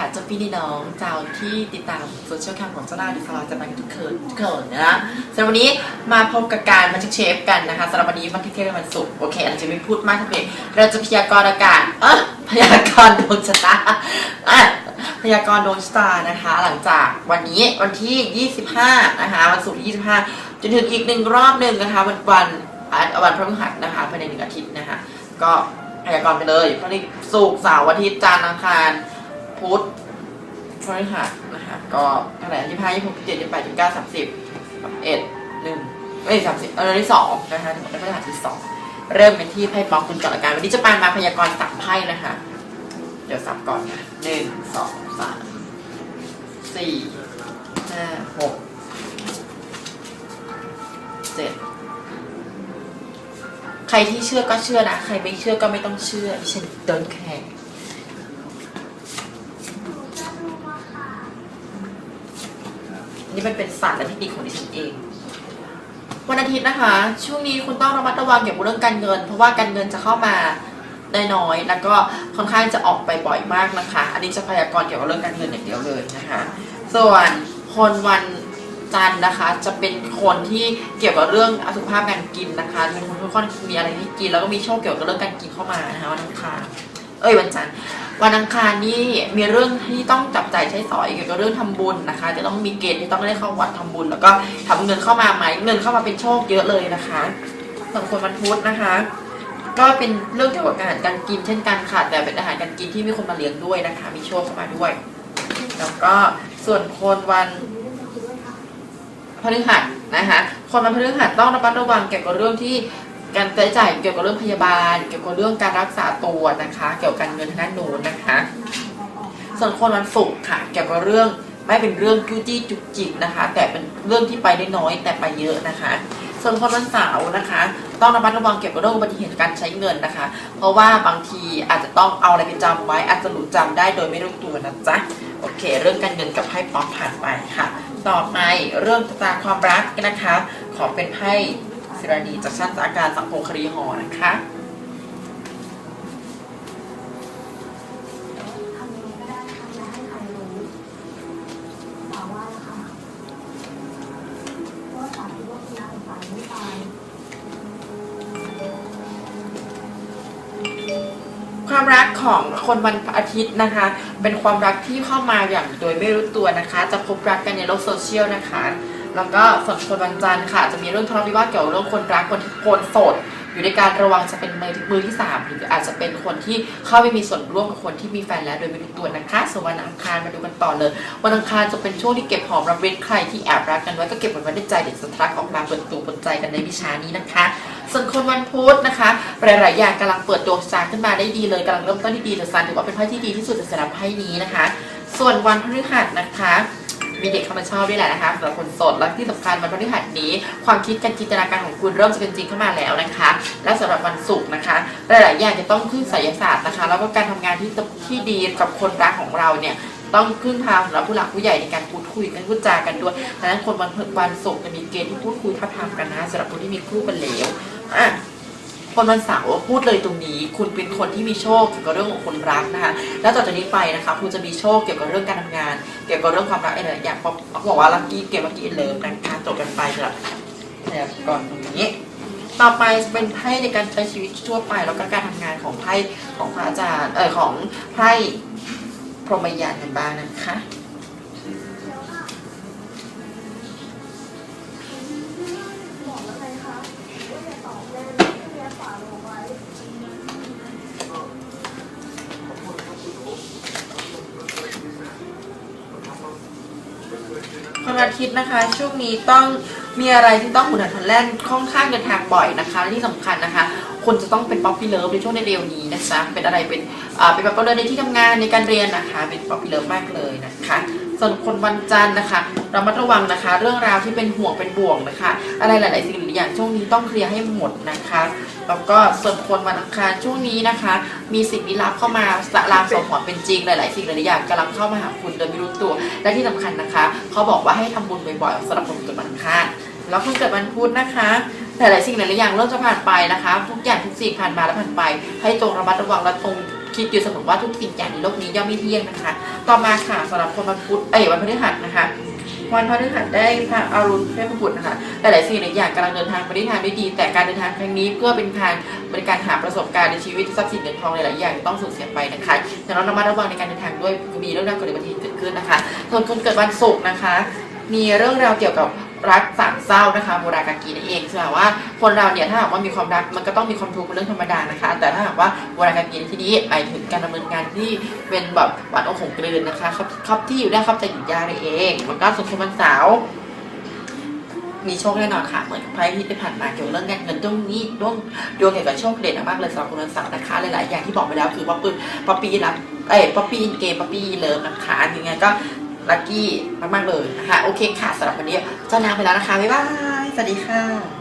ค่ะเจ้าพี่นี่น้องเจ้าที่ติดตามโซเชียลแคมของเจ้าหน้าดิฟลาจะมาทุกคืนทุกคืนนะสำหรับวันนี้มาพบกับการมาเช็คเชฟกันนะคะสำหรับวันนี้วันที่เที่ยงวันศุกร์โอเคเราจจะไม่พูดมากทั้งเพเราจะพยากรณ์อากาศเออพยากรณ์ดวงชะตาอะพยากรณ์ดวงชะตานะคะ หลังจากวันนี้วันที่ 25 นะคะวันศุกร์ที่25 จนถึงอีกหนึ่งรอบหนึ่งนะคะ วันวันอะวันพฤหัสนะคะภายในหนึ่งอาทิตย์นะคะ ก็พยากรณ์ไปเลยพฤหัสศุกร์เสาร์วันอาทิตย์จันทร์อังคาร พุธพฤหัสนะคะก็เท่าไหร่ยี่ห้ายี่หกยี่เจ็ดยี่แปดยี่เก้าสามสิบสามเอ็ดหนึ่งเอ้ยสามสิบเออที่สองนะคะถึงวันพฤหัสที่สองเริ่มเป็นที่ไพ่ป๊อกคุณก่อนละกันวันนี้จะปานมาพยากรณ์สับไพ่นะคะ เดี๋ยวสับก่อนนะหนึ่งสองสามสี่ห้าหกเจ็ดใครที่เชื่อก็เชื่อนะ ใครไม่เชื่อก็ไม่ต้องเชื่อฉัน don't care นี่ มันเป็นศาสตร์และเทคนิคของดิฉันเอง วันอาทิตย์นะคะ ช่วงนี้คุณต้องระมัดระวังเกี่ยวกับเรื่องการเงิน เพราะว่าการเงินจะเข้ามาได้น้อย แล้วก็ค่อนข้างจะออกไปบ่อยมากนะคะ อันนี้จะพยากรณ์เกี่ยวกับเรื่องการเงินอย่างเดียวเลยนะคะ ส่วนคนวันจันนะคะจะเป็นคนที่เกี่ยวกับเรื่องสุขภาพการกินนะคะเป็นคนค่อนข้างมีอะไรที่กิน แล้วก็มีโชคเกี่ยวกับเรื่องการกินเข้ามานะคะวันอังคารเอ้ยวันจันทร์ วันอังคารนี่มีเรื่องที่ต้องจับจ่ายใช้สอยเกี่ยวกับเรื่องทำบุญนะคะ จะต้องมีเกณฑ์ที่ต้องได้เข้าวัดทำบุญ แล้วก็ทำเงินเข้ามาไหมเงินเข้ามาเป็นโชคเยอะเลยนะคะส่วนคนวันพุธนะคะ ก็เป็นเรื่องเกี่ยวกับอาหารการกินเช่นกันค่ะแต่เป็นอาหารการกินที่มีคนมาเลี้ยงด้วยนะคะ มีโชคเข้ามาด้วย แล้วก็ส่วนคนวันพฤหัสนะคะคนวันพฤหัสต้องระมัดระวังเกี่ยวกับเรื่องที่ การใช้จ่ายเกี่ยวกับเรื่องพยาบาล เกี่ยวกับเรื่องการรักษาตัวนะคะ เกี่ยวกับการเงินทางด้านโน้นนะคะ ส่วนคนวันศุกร์ค่ะ เกี่ยวกับเรื่องไม่เป็นเรื่องจู้จี้จุกจิกนะคะ แต่เป็นเรื่องที่ไปได้น้อยแต่ไปเยอะนะคะ ส่วนคนวันเสาร์นะคะ ต้องระมัดระวังเกี่ยวกับเรื่องอุบัติเหตุการใช้เงินนะคะ เพราะว่าบางทีอาจจะต้องเอาอะไรไปจำไว้อาจจะหลุดจำได้โดยไม่รู้ตัวนะจ๊ะโอเค เรื่องการเงินกับไพ่ป๊อปผ่านไปค่ะ ต่อไปเรื่องตาความรักนะคะ ขอเป็นไพ่ สิรานีจากชั้นอาการสังคมคดีหอนะคะทำยังไงให้ใครรู้สาวว่านะคะเพราะสาวคิดว่าคุณน้าของสาวไม่ตายความรักของคนวันอาทิตย์นะคะ เป็นความรักที่เข้ามาอย่างโดยไม่รู้ตัวนะคะ จะพบรักกันในโลกโซเชียลนะคะ แล้วก็ส่วนคนวันจันทร์ค่ะ จะมีเรื่องทะเลาะวิวาทเกี่ยวกับเรื่องคนรักคนที่โคนโสด อยู่ในการระวังจะเป็นมือมือที่สามหรืออาจจะเป็นคนที่เข้าไปมีส่วนร่วมกับคนที่มีแฟนแล้วโดยไม่รู้ตัวนะคะส่วนวันอังคารมาดูกันต่อเลย วันอังคารจะเป็นช่วงที่เก็บหอมรำเว้นใครที่แอบรักกันไว้ก็เก็บมันไว้ในใจเด็ดสะทลักออกมาเปิดตัวเปิดใจกันในวิชานี้นะคะส่วนคนวันพุธนะคะหลายๆอย่างกำลังเปิดดวงชะตาขึ้นมาได้ดีเลยกำลังเริ่มต้นที่ดีเลยซันถือว่าเป็นไพ่ที่ดีที่สุดสำหรับไพ่นี้นะคะ ส่วนวันพฤหัสนะคะ มีเด็กเข้ามาชอบด้วยแหละนะคะสำหรับคนโสดและที่สำคัญวันพฤหัสนี้ ความคิดการจินตนาการของคุณเริ่มจะเป็นจริงเข้ามาแล้วนะคะ และสำหรับวันศุกร์นะคะ หลายๆอย่างจะต้องพึ่งไสยศาสตร์นะคะ แล้วก็การทำงานที่ที่ดีกับคนรักของเราเนี่ยต้องพึ่งพาสำหรับผู้หลักผู้ใหญ่ในการพูดคุยกันพูดจากันด้วยดังนั้นคนวันพฤวันศุกร์จะมีเกณฑ์ที่พูดคุยทับทามกันนะสำหรับคนที่มีคู่กันแล้วอะ คนวันเสาร์พูดเลยตรงนี้ คุณเป็นคนที่มีโชคเกี่ยวกับเรื่องของคนรักนะคะแล้วต่อจากนี้ไปนะคะคุณจะมีโชคเกี่ยวกับเรื่องการทำงาน เกี่ยวกับเรื่องความรักอะไรอย่างบอกบอกว่าลัคกี้เกมลัคกี้เลิฟนะคะจบกันไปสำหรับแต่ก่อนตรงนี้ ต่อไปเป็นไพ่ในการใช้ชีวิตทั่วไป แล้วก็การทำงานของไพ่ของพระอาจารย์เออของไพ่พรหมยานกันบ้างนะคะ วันอาทิตย์นะคะ ช่วงนี้ต้องมีอะไรที่ต้องหุ่นหันทนแล่นค่อนข้างเดินทางบ่อยนะคะและที่สำคัญนะคะคุณจะต้องเป็นป๊อปปี้เลิฟในช่วงในเร็วนี้นะจ๊ะเป็นอะไรเป็นเป็นแบบก็เดินในที่ทำงานในการเรียนนะคะ เป็นป๊อปปี้เลิฟมากเลยนะคะ ส่วนคนวันจันทร์นะคะเรามาระวังนะคะ เรื่องราวที่เป็นห่วงเป็นบ่วงนะคะ อะไรหลาย ๆ สิ่งหลายอย่างช่วงนี้ต้องเคลียร์ให้หมดนะคะแล้วก็ส่วนคนวันอังคารช่วงนี้นะคะ มีสิ่งลี้ลับเข้ามาสะลามสมหอนเป็นจริงหลาย ๆ สิ่งหลายอย่างกำลังเข้ามาหาคุณโดยไม่รู้ตัว และที่สำคัญนะคะ เขาบอกว่าให้ทำบุญบ่อย ๆสำหรับคนเกิดวันอังคารแล้วคนเกิดวันพุธนะคะหลาย ๆ สิ่งหลาย ๆ อย่างเริ่มจะผ่านไปนะคะ ทุกอย่างทุกสิ่งผ่านมาแล้วผ่านไป ให้จงระมัดระวังและจงคิดอยู่เสมอว่าทุกสิ่งอย่างในโลกนี้ย่อมไม่เที่ยงนะคะ ต่อมาค่ะสำหรับคนวันพุธเอ้ยวันพฤหัสนะคะ วันพฤหัสได้พระอรุณเทพบุตรนะคะหลายๆสิ่งหลายอย่างกำลังเดินทางไปได้ทางด้วยดี แต่การเดินทางครั้งนี้เพื่อเป็นการเป็นการหาประสบการณ์ในชีวิตทรัพย์สินเงินทองหลายๆอย่างต้องสูญเสียไปนะคะดังนั้นระมัดระวังในการเดินทางด้วยมีเรื่องราวเกิดอุบัติเหตุเกิดขึ้นนะคะส่วนคนเกิดวันศุกร์นะคะ มีเรื่องราวเกี่ยวกับ รักสามเศร้านะคะโมรากากีนั่นเองซึ่งหมว่าคนเราเนี่ยถ้าหากว่ามีความรักมันก็ต้องมีความทุกข์เป็นเรื่องธรรมดานะคะ แต่ถ้าหากว่าโมรากากีในที่นี้หมายถึงการดำเนินงานที่เป็นแบบหวานอกของกลืนนะคะครับครับที่อยู่ได้ครับแต่อยู่ยากนั่นเองมันก็ส่วนคนวันเสาร์มีโชคแน่นอนค่ะเหมือนกับไพ่ที่ได้ผ่านมาเกี่ยวกับเรื่องการเงินดวงนี้ดวงดวงเกี่ยวกับโชคเด่นมากเลยสำหรับคนวันเสาร์นะคะหลายๆอย่างที่บอกไปแล้วคือป๊อปปี้ป๊อปปี้รับเอ้ป๊อปปี้เกมป๊อปปี้เลิฟนะคะยังไงก็ ลัคกี้มากๆเลยนะคะโอเคค่ะสำหรับวันนี้เจ้านางไปแล้วนะคะบ๊ายบายสวัสดีค่ะ